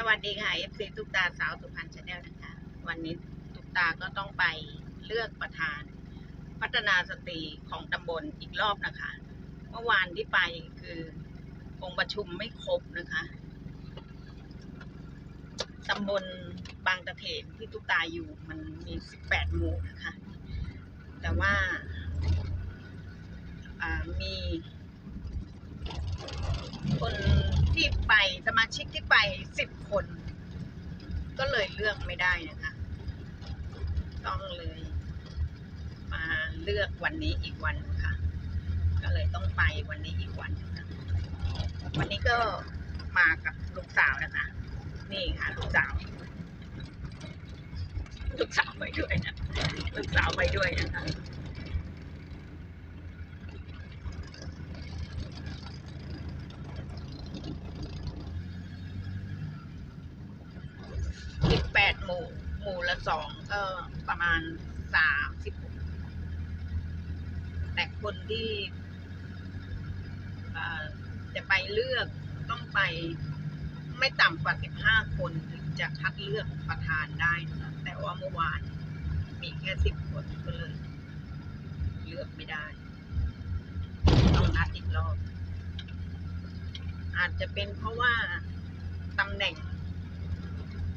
สวัสดีค่ะ FC ตุ๊กตาสาวสุพรรณชาแนลนะคะ วันนี้ตุ๊กตาก็ต้องไปเลือกประธาน พัฒนาสตรีของตำบลอีกรอบนะคะ เมื่อวานที่ไปคือองค์ประชุมไม่ครบนะคะตำบลบางตะเถนที่ตุ๊กตาอยู่มันมี 18 หมู่นะคะ แต่ว่าอ่ามีคน ที่ไปสมาชิกที่ไปสิบคน ก็เลยเลือกไม่ได้นะคะ ต้องเลยมาเลือกวันนี้อีกวันค่ะ ก็เลยต้องไปวันนี้อีกวันนะคะวันนี้ก็มากับลูกสาวนะคะ นี่ค่ะ ลูกสาวลูกสาวไปด้วยนะลูกสาวไปด้วยนะคะ สิบแปดหมู่ หมู่ละสองก็ประมา ณสามสิบแต่คนที่จะไปเลือกต้องไปไม่ต่ำกว่าสิบห้าคนถึงจะคัดเลือกประธานได้นะคะแต่ว่าเมื่อวานมีแค่สิบคนก็เลย เลือกไม่ได้ ต้องนัดอีกรอบ อาจจะเป็นเพราะว่าตำแหน่ง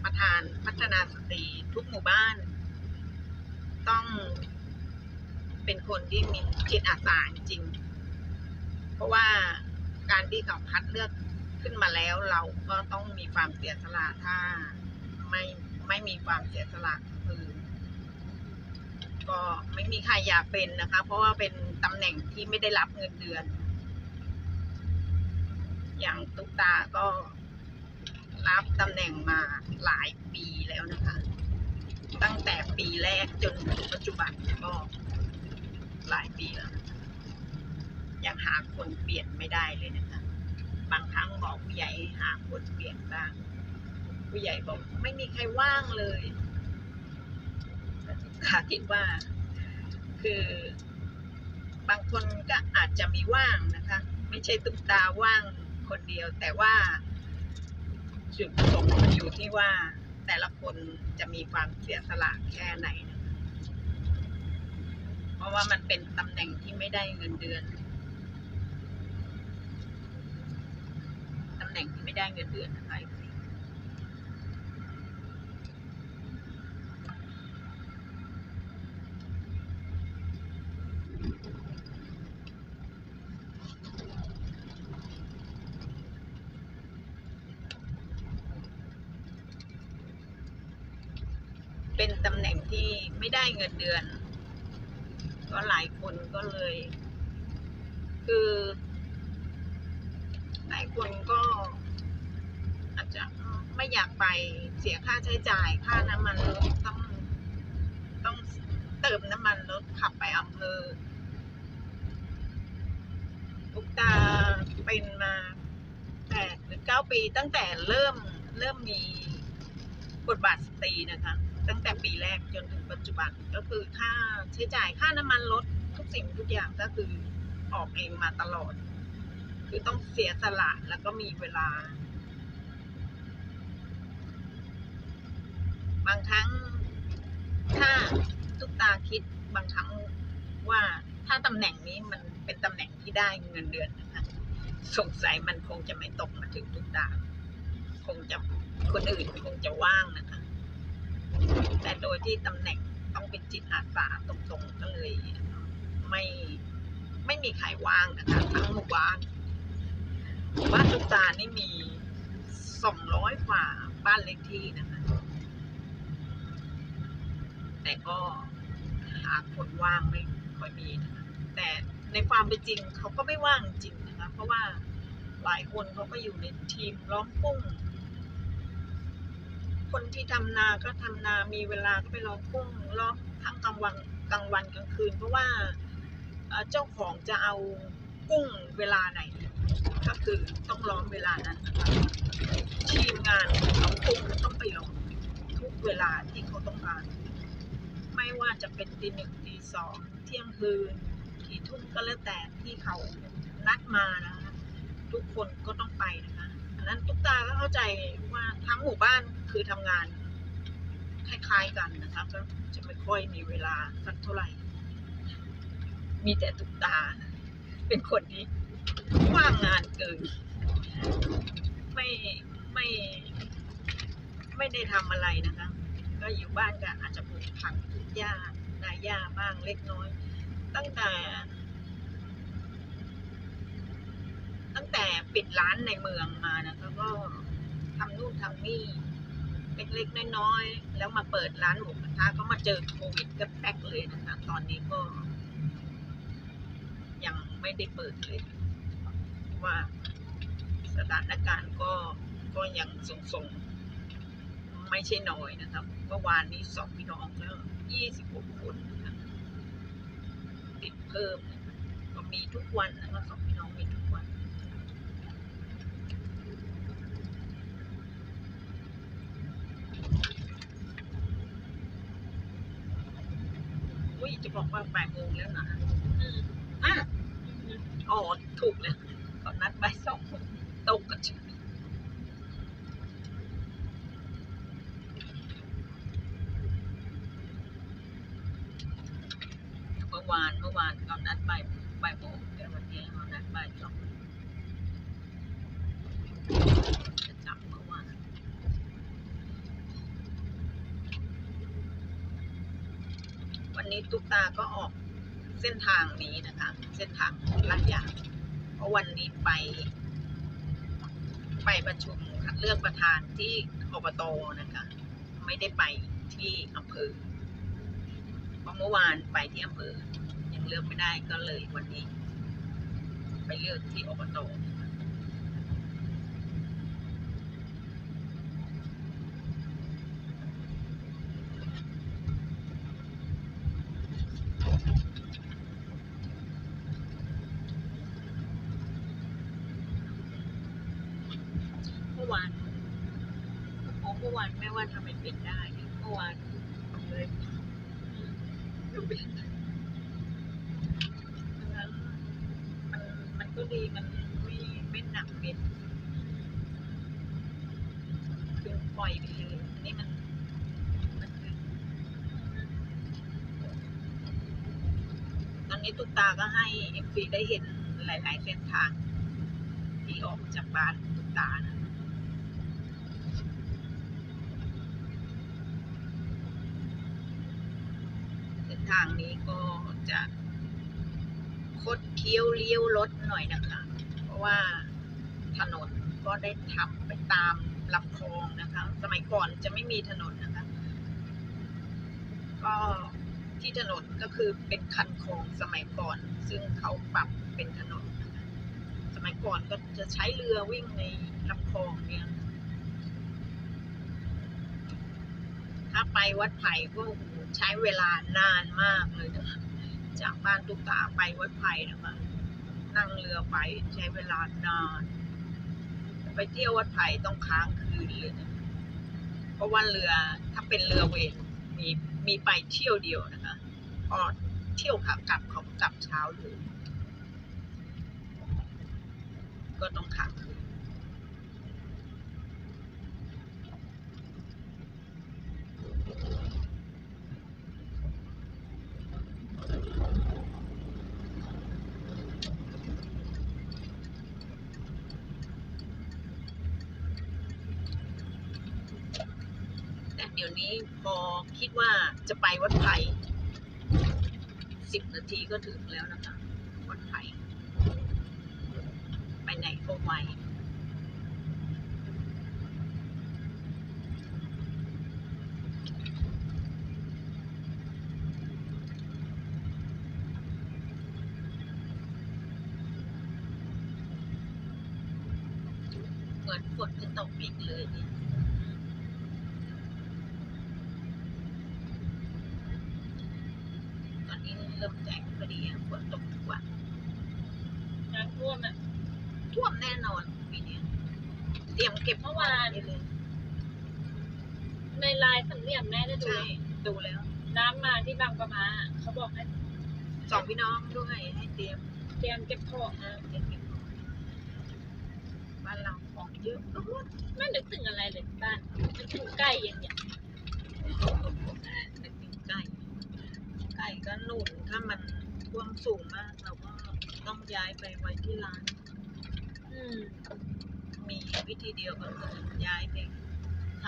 ประธานพัฒนาสตรีทุกหมู่บ้าน ต้องเป็นคนที่มีจิตอาสาจริง เพราะว่าการที่เขาคัดเลือกขึ้นมาแล้วเราก็ต้องมีความเสียสละถ้าไม่ไม่มีความเสียสละคือก็ไม่มีใครอยากเป็นนะคะ เพราะว่าเป็นตำแหน่งที่ไม่ได้รับเงินเดือน อย่างตุ๊กตาก็รับตำแหน่งมาหลายปีแล้วนะคะ ตั้งแต่ ปีแรกจนถึงปัจจุบันก็หลายปีแล้วยังหาคนเปลี่ยนไม่ได้เลยนะคะบางครั้งบอกผู้ใหญ่หาคนเปลี่ยนบ้างผู้ใหญ่บอกไม่มีใครว่างเลยแต่ข้าคิดว่า คือบางคนก็อาจจะมีว่างนะคะ ไม่ใช่ตุ๊กตาว่างคนเดียว แต่ว่าจุดประสงค์มันอยู่ที่ว่า แต่ละคนจะมีความเสียสละแค่ไหนนะเพราะว่ามันเป็นตำแหน่งที่ไม่ได้เงินเดือนตำแหน่งที่ไม่ได้เงินเดือนนะคะ เป็นตำแหน่งที่ไม่ได้ เดือน ก็หลายคนก็เลย คือ หลายคนก็ อาจจะไม่อยากไปเสียค่าใช้จ่าย ค่าน้ำมันรถต้องต้องเติมน้ำมันรถขับไปอำเภอทุกตาเป็นมาแปดหรือเก้าปีตั้งแต่เริ่มเริ่มมีบทบาทสตรีนะคะ ตั้งแต่ปีแรกจนถึงปัจจุบันก็คือค่าใช้จ่ายค่าน้ำมันรถทุกสิ่งทุกอย่างก็คือออกเองมาตลอด คือต้องเสียสละแล้วก็มีเวลา บางครั้งถ้าทุกตาคิดบางครั้งว่าถ้าตำแหน่งนี้มันเป็นตำแหน่งที่ได้เงินเดือนนะคะสงสัยมันคงจะไม่ตกมาถึงทุกตา คงจะคนอื่นคงจะว่างนะคะ แต่โดยที่ตำแหน่งต้องเป็นจิตอาสาตรงๆก็เลยไม่ไม่มีใครว่างนะคะทั้งหมู่บ้านหมู่บ้านทุกตานี่มีสองร้อยกว่าบ้านเลขที่นะคะ แต่ก็หาคนว่างไม่ค่อยมีนะคะแต่ในความเป็นจริงเขาก็ไม่ว่างจริงนะคะ เพราะว่าหลายคนเขาก็อยู่ในทีมล้อมกุ้ง คนที่ทำนาก็ทำนามีเวลาก็ไปลอกุ้งลอมทั้งกลางวันกลางวันกลางคืน เพราะว่าเจ้าของจะเอากุ้งเวลาไหน ก็คือต้องล้อมเวลานั้นทีมงานของกุ้งต้องไปล้อมทุกเวลาที่เขาต้องการ ไม่ว่าจะเป็นตีหนึ่งตีสองเที่ยงคืนกี่ทุ่มก็แล้วแต่ที่เขานัดมานะคะทุกคนก็ต้องไปนะคะอันนั้นทุกตาก็เข้าใจว่าทั้งหมู่บ้าน คือทำงานคล้ายๆกันนะครับก็จะไม่ค่อยมีเวลาสักเท่าไหร่ มีแต่ตุกตา เป็นคนที่ว่างงานเกิน ไม่ไม่ไม่ได้ทำอะไรนะคะ ก็อยู่บ้านก็อาจจะปลูกผักปลูกหญ้านาหญ้าบ้างเล็กน้อย ตั้งแต่ ตั้งแต่ปิดร้านในเมืองมานะคะก็ทำนู่นทำนี่ เล็กๆน้อยๆแล้วมาเปิดร้านหมูกระทะก็มาเจอโควิดก็แป๊กเลยนะคะ ตอนนี้ก็ ยังไม่ได้เปิดเลย ว่าสถานการณ์ก็ก็ยังทรงๆไม่ใช่น้อยนะครับเมื่อวานนี้สองพี่น้องแล้วยี่สิบหกคนนะคะติดเพิ่มก็มีทุกวันนะคะสองพี่น้องมีทุกวัน อุ้ย จะบอกว่าแปดโมงแล้วนะอะอ๋อถูกแล้วตอนนัดบ่ายสองโมงตกกันเมื่อวานเมื่อวานเขานัดบ่ายบ่ายโมงแต่วันนี้เขานัดบ่ายสองจะจับเมื่อวาน วันนี้ ตุ๊กตาก็ออกเส้นทางนี้นะคะ เส้นทางลาดยางเพราะวันนี้ไป ไปประชุมคัดเลือกประธานที่อบตนะคะ ไม่ได้ไปที่อำเภอเพราะเมื่อวานไปที่อำเภอยังเลือกไม่ได้ก็เลยวันนี้ ไปเลือกที่อบตนะคะ เมื่อวานโอ้เมื่อวานแม่ว่าทำไมเป็นได้ เมื่อวานเลยดูเป็นมันมันมันก็ดีมันไม่ไม่หนักเป็นคือป ล่อยไปเลยนี่มันมันอตอนนี้ตุ๊กตาก็ให้เอฟซีได้เห็นหลาย ๆ เส้นทาง ที่ออกจากบ้านตุ๊กตานะเส้นทางนี้ก็จะคดเคี้ยวเลี้ยวรถหน่อยนะคะ เพราะว่าถนนก็ได้ทำไปตาม ลำคลองนะคะ สมัยก่อนจะไม่มีถนนนะคะ ก็ที่ถนนก็คือเป็นคันคลองสมัยก่อน ซึ่งเขาปรับเป็นถนนนะคะ สมัยก่อนก็จะใช้เรือวิ่งในลำคลองเนี่ยถ้าไปวัดไผ่ก็ใช้เวลานานมากเลยนะคะจากบ้านตุ๊กตาไปวัดไผ่นะคะนั่งเรือไปใช้เวลานาน ไปเที่ยววัดไผ่ต้องค้างคืนเลยนะเพราะว่าเรือถ้าเป็นเรือเวรมีมีไปเที่ยวเดียวนะคะพอเที่ยวขากลับเขาก็กลับเช้าเลยก็ต้องค้างคืน ดี๋ยวนี้พอคิดว่าจะไปวัดไผ่สิบนาทีก็ถึงแล้วนะคะ วัดไผ่ไปไหนก็ไวเหมือนฝนจะตกอีกเลยเนี่ย ตอนนี้ เริ่มแจกพอดีอะฝนตกทุกวันน้ำท่วมอะท่วมแน่นอนปีเนี้ยเตรียมเก็บเมื่อวานได้เลยในไลน์สำเนียงแม่ได้ดู ใช่ ดูแล้ว น้ำมาที่บางประมาเขาบอกให้สองพี่น้องด้วยให้เตรียม เตรียมเก็บของเออเตรียมเก็บของบ้านเราของเยอะโอ้โหไม่นึกถึงอะไรเลยบ้าน ไก่ก็หนุนถ้ามันท่วมสูงมาก เราก็ต้องย้ายไปไว้ที่ร้าน อืม มีวิธีเดียวก็คือย้ายไปท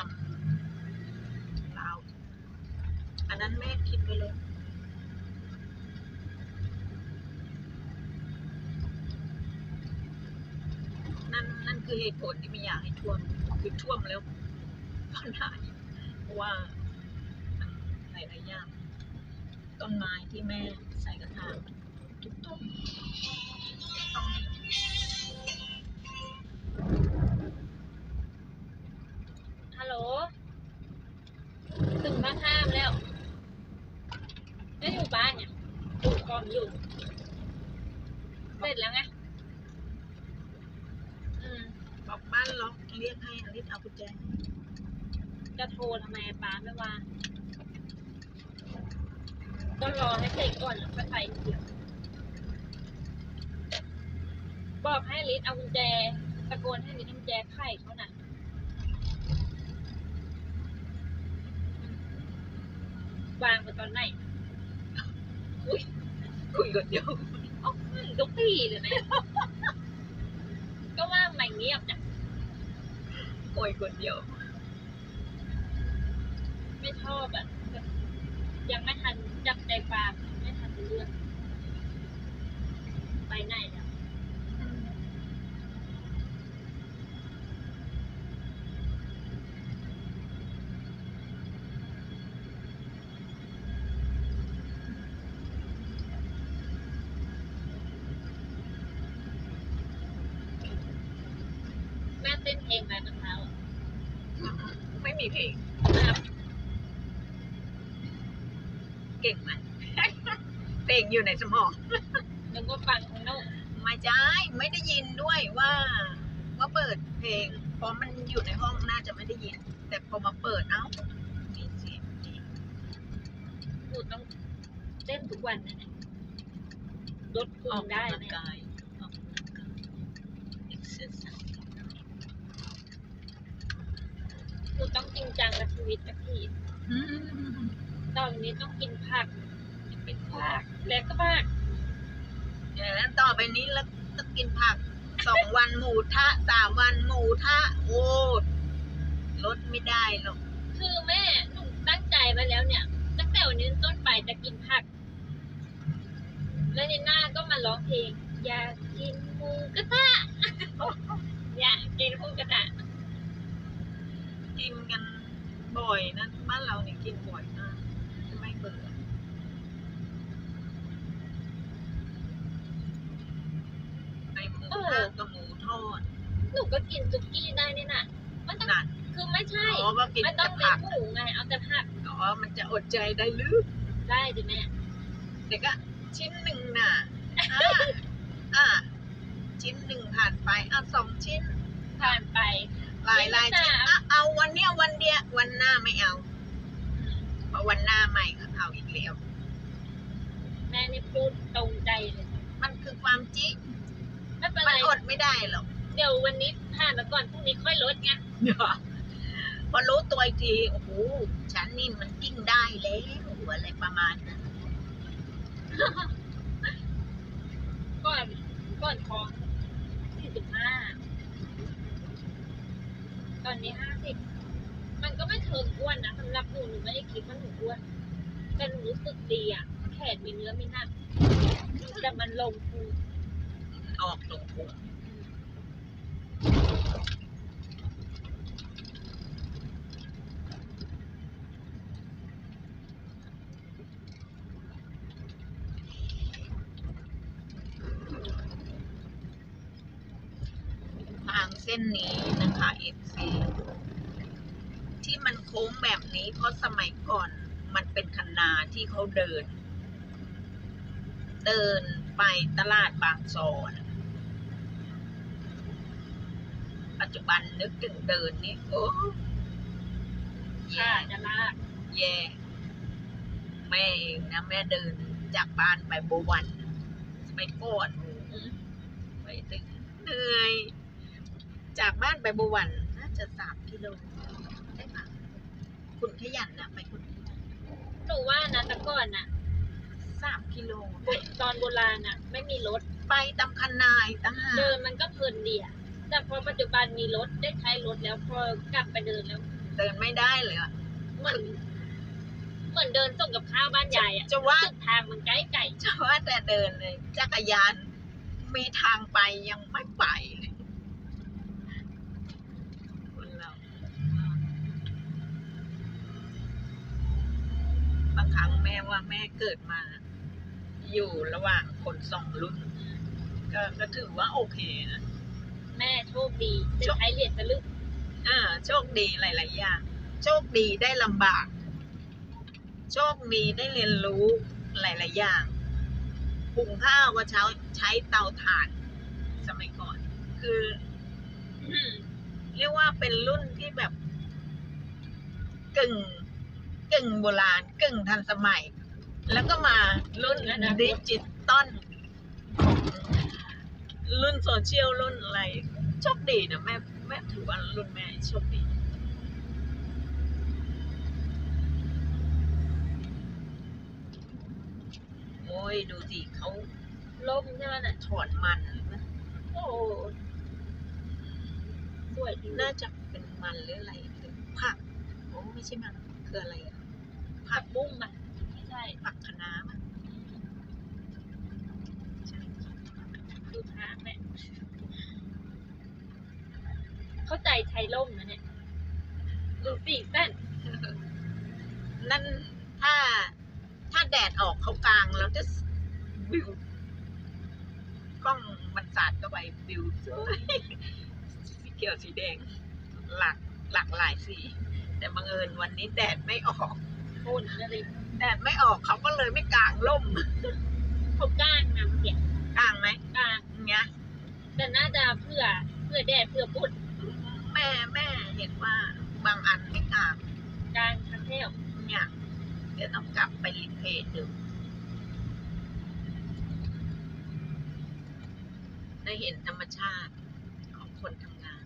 ำราว อันนั้นแม่คิดไปเลยนั่นนั่นคือเหตุผลที่ไม่อยากให้ท่วมคือท่วมแล้วก็หนายว่าหลายๆอย่าง ต้นไม้ที่แม่ใส่กระถางทุกต้นต้องฮัลโหลถึงบ้านห้ามแล้วไม่อยู่บ้านเนี่ยอยู่กองอยู่ เสร็จแล้วไงอืมบอกบ้านล็อกเรียกให้อลิศเอากุญแจจะโทรทำไมป้าไม่ว่าง ก็รอให้เสร็จก่อนแล้วค่อยไปทีเดียวบอกให้ลิศเอากุญแจตะโกนให้ลิศเอากุญแจไขเขาน่ะวางไปตอนไหนอุ้ยคุยกันเดียวอ๋อทุกทีเลยแม่ก็ว่าไม่เงียบจ้ะคุยคนเดียว ไม่ชอบอะแบบ ยังไม่ทันจับใจปากไม่ทันเลือกไปไหนแล้ว แม่เต้นเพลงอะไรนะคะ ไม่มีเพลง อะ เก่งไหม เพลง อยู่ในสมอง นึกว่าฟังข้างนอกไม่ใช่ไม่ได้ยินด้วยว่าว่าเปิดเพลงเพราะมันอยู่ในห้องน่าจะไม่ได้ยิน แต่พอมาเปิดเอ้ามีเสียงเพลงหนูต้องเต้นทุกวันนะเนี่ยลดพุอองกได้กำลังเนี่ยกายออกกำลังกาย exercise หนูต้องจริงจังกับชีวิตสักที อืมตอนนี้ต้องกินผัก เป็นผัก แล้วก็ผักเดี๋ยวนั้นต่อไปนี้แล้วต้องกินผักสองวันหมูทะสามวันหมูทะโอ้ลดไม่ได้หรอกคือแม่หนูตั้งใจไว้แล้วเนี่ย ตั้งแต่วันนี้เป็นต้นไปจะกินผัก แล้วในหน้าก็มาร้องเพลง อยากกินหมูกระทะอยากกินหมูกระทะกินกันบ่อยนะบ้านเราเนี่ยกินบ่อยมากไม่เบื่อ ไอหมูทอดกับหมูทอด หนูก็กินสุกี้ได้นี่น่ะ มันต้องนั่นคือไม่ใช่ อ๋อก็กินไม่ต้แต่องเน้ผันกหมูไง เอาแต่ผัก อ๋อมันจะอดใจได้หรือได้ดิแม่ เด็กอะชิ้นหนึ่งน่ะอ่าอ่าชิ้นหนึ่งผ่านไปอะสองชิ้น ผ่านไป หลายหลายชิ้นอะเอาวันเนี้ยวันเดียววันหน้าไม่เอาเพราะวันหน้าใหม่ก็เอาอีกแล้ว แม่นี่พูดตรงใจเลย มันคือความจริงไม่ เป็นมัไรนอดไม่ได้หรอกเดี๋ยววันนี้ผ่านมาก่อนพรุ่งนี้ค่อยลดไงพอรู้ตัวอีกทีโอ้โหฉันนี่มันยิ่งได้แล้วอะไรประมาณนั้นก่อนก่อนท้องสี่สิบห้าตอนนี้ห้าสิบมันก็ไม่เทิงอ้วนนะสำหรับหนูหนูไม่ได้คิดว่าหนูอ้วนแต่หนูรู้สึกดีอะแขนมีเนื้อมีหนักแต่มันลงพุง ออกตรงพุงทางเส้นนี้นะคะเอฟซีที่มันโค้งแบบนี้เพราะสมัยก่อนมันเป็นคันนาที่เขาเดิน เดินไปตลาดบางซอนปั จจุบันนึกถึงเดินนี่โอ้ค่ะแย่จะลากแย่แม่เองนะแม่เดินจากบ้านไปบวันไปก่อนไปถึงเหนื่อย จากบ้านไปบวันน่าจะสามกิโลได้ปะคุณขยันนะไปคุณขยันหนูว่านะแต่ก่อนน่ะสามกิโลตอนโบราณน่ะ ไม่มีรถไปตามคันนายตั้งหากเดินมันก็เพลินดีอะ แต่พอปัจจุบันมีรถได้ใช้รถแล้วพอกลับไปเดินแล้ว เดินไม่ได้เลยอะเหมือนเหมือนเดินส่งกับข้าวบ้านยายอะจะว่าสุดทางมันใกล้ไก่จะว่าแต่เดินเลย จักรยาน มีทางไปยังไม่ไปเลยคนเราบางครั้งแม่ว่าแม่เกิดมา อยู่ระหว่างคนสองรุ่นก็ก็ถือว่าโอเคนะ แม่โชคดีได้ใช้เหรียญสลึงอ่าโชคดีหลาย ๆ อย่าง โชคดีได้ลำบาก โชคดีได้เรียนรู้หลาย ๆ อย่างหุงข้าวก็ใช้ใช้เตาถ่าน สมัยก่อน คืออืมเรียกว่าเป็นรุ่นที่แบบกึ่งกึ่งโบราณกึ่งทันสมัย แล้วก็มารุ่นดิจิตอลของ รุ่นโซเชียลรุ่นอะไรโชคดีนะแม่แม่ถือว่ารุ่นแม่โชคดีโอ้ยดูสิเขาล่มใช่ไหมน่ะถอนมันนะโอ้สวยดีน่าจะเป็นมันหรืออะไรคือผักโอ้ไม่ใช่มันคืออะไรอะผักบุ้งอะไม่ใช่ผักคะน้ามันใช่ ดูทางแม่ เข้าใจใช้ล่มนะเนี่ยดูสีเส้นนั่นถ้าถ้าแดดออกเขากลางแล้วจะวิวกล้องมันสาดเข้าไปวิวสวยสีเขียวสีแดง หลากหลากหลายสี แต่บังเอิญวันนี้แดดไม่ออกฝุ่นอะไรแดดไม่ออกเขาก็เลยไม่กางร่มเขาก้างนะเสียกางไหมก้างอย่างเงี้ยแต่น่าจะเพื่อเพื่อแดดเพื่อฝุ่น แม่แม่เห็นว่าบางอันไม่กางกลางทั้งเที่ยวเนี่ยเดี๋ยวต้องกลับไปรีเพจดูได้เห็นธรรมชาติของคนทำงาน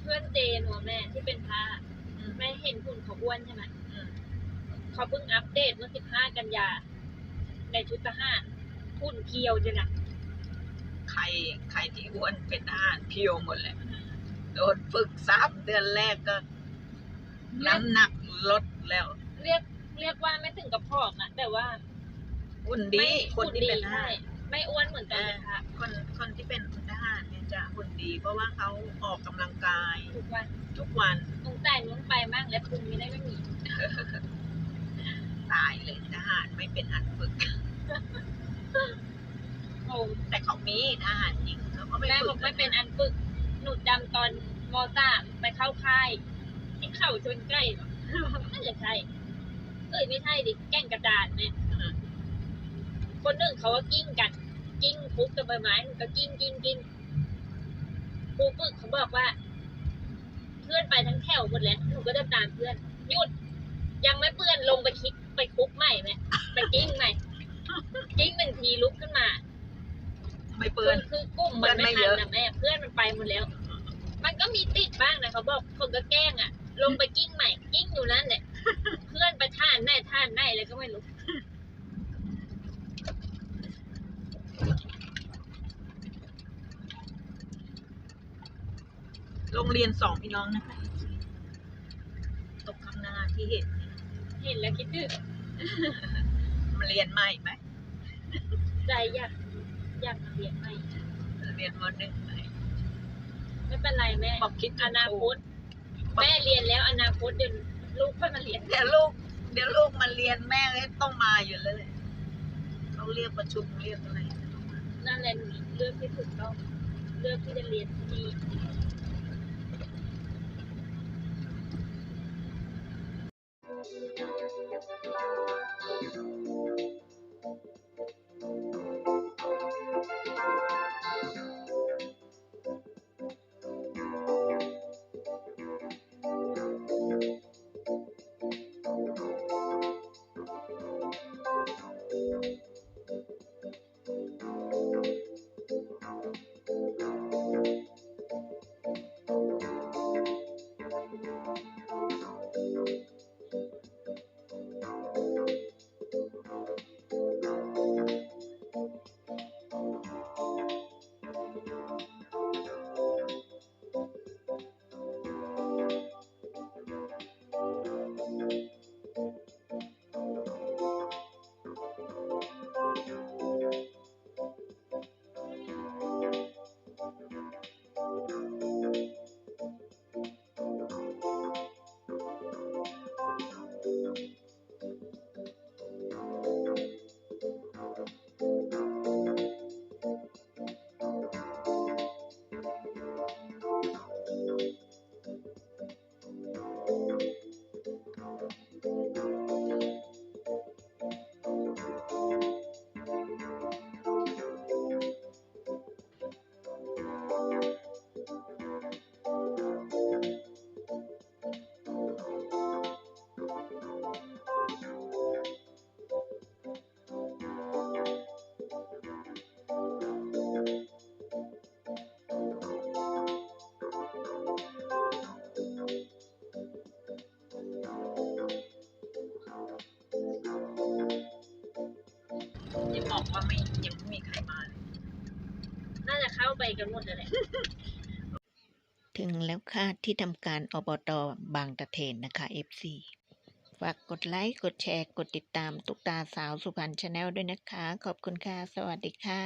เพื่อนเจนหัวแม่ที่เป็นพระอืมแม่เห็นหุ่นเขาอ้วนใช่ไหมอืมเขาเพิ่งอัปเดตเมื่อ 15 กันยาในชุดทหารหุ่นเพียวจ้ะนะ ใครใครที่อ้วนเป็นทหารเพียวหมดแหละโดนฝึกสามเดือนแรกก็ น้ำหนักลดแล้ว เรียกเรียกว่าไม่ถึงกับผอมอะแต่ว่าหุ่นดีไม่คนที่เป็นทหุ่หารใช่ไม่อ้วนเหมือนตอนเป็นพระคนคนที่เป็นทหารเนี่ยจะหุ่นดี เพราะว่าเขาออกกำลังกายทุกวันทุกวันตรงแต่นู้นไปมากและพุงไม่ได้ไม่มีตายเลยทหารไม่เป็นอันฝึก โอ้แต่เขามีทหารหญิงเขาก็ไม่แม่ฝึบอกไม่เป็นอันฝึก หนูจำตอนมสามไปเข้าค่ายที่เข่าชนใกล้เหรอ น่าจะใช่ เอ้ยไม่ใช่ดิแก่งกระดานเนี่ย คนหนึ่งเขาก็กิ้งกัน กิ้งปุ๊บกับใบไม้มันก็กิ้งกิ้งกิ้งครูฝึกเขาบอกว่า เพื่อนไปทั้งแถวหมดแล้วหนูก็จะตามเพื่อนหยุด ยังไม่เพื่อนลงไปคิกไปคุกใหม่ไหมไปกิ้งใหม่ กิ้งหนึ่งทีลุกขึ้นมา ไม่เปื้คืออนคือกลุ่มมันไม่เพื่ทัอนนไม่เยอะนะแม่ เพื่อนมันไปหมดแล้ว มันก็มีติดบ้างนะเขาบอกคนก็แกล้งอะ ลงไปกิ้งใหม่ กิ้งอยู่นั่นเนี่ยเพื่อนไปท่านไหนท่านไหนอะไรก็ไม่รู้โรงเรียนสองพี่น้องนะคะตกข้างหน้าที่เห็นเนี่ยเห็นแล้วคิดถึงมันเรียนใหม่ไหมใจอยาก อยากเรียนใหม่เรียนมหนึ่งไหมไม่เป็นไรแม่บอกคิดถึองนาคตแม่เรียนแล้วอนาคตเดี๋ยวลูกค่อยมาเรียนเดี๋ยวลูก เดี๋ยวลูกมาเรียนแม่ก็ต้องมาอยู่แล้วเลยเขาเรียกประชุมเรียกอะไรต้องมานั่นแหละหนูเลือกที่ถูกต้องเลือกที่จะเรียนที่นี่ บอกว่าไม่ยังไม่มีใครมาเลยน่าจะเข้าไปกันหมดเลยแหละ ถึงแล้วค่ะที่ทำการอบตบางตะเทนนะคะ FC ฝากกดไลค์ กดแชร์ กดติดตาม ตุกตาสาวสุพรรณชาแนลด้วยนะคะ ขอบคุณค่ะ สวัสดีค่ะ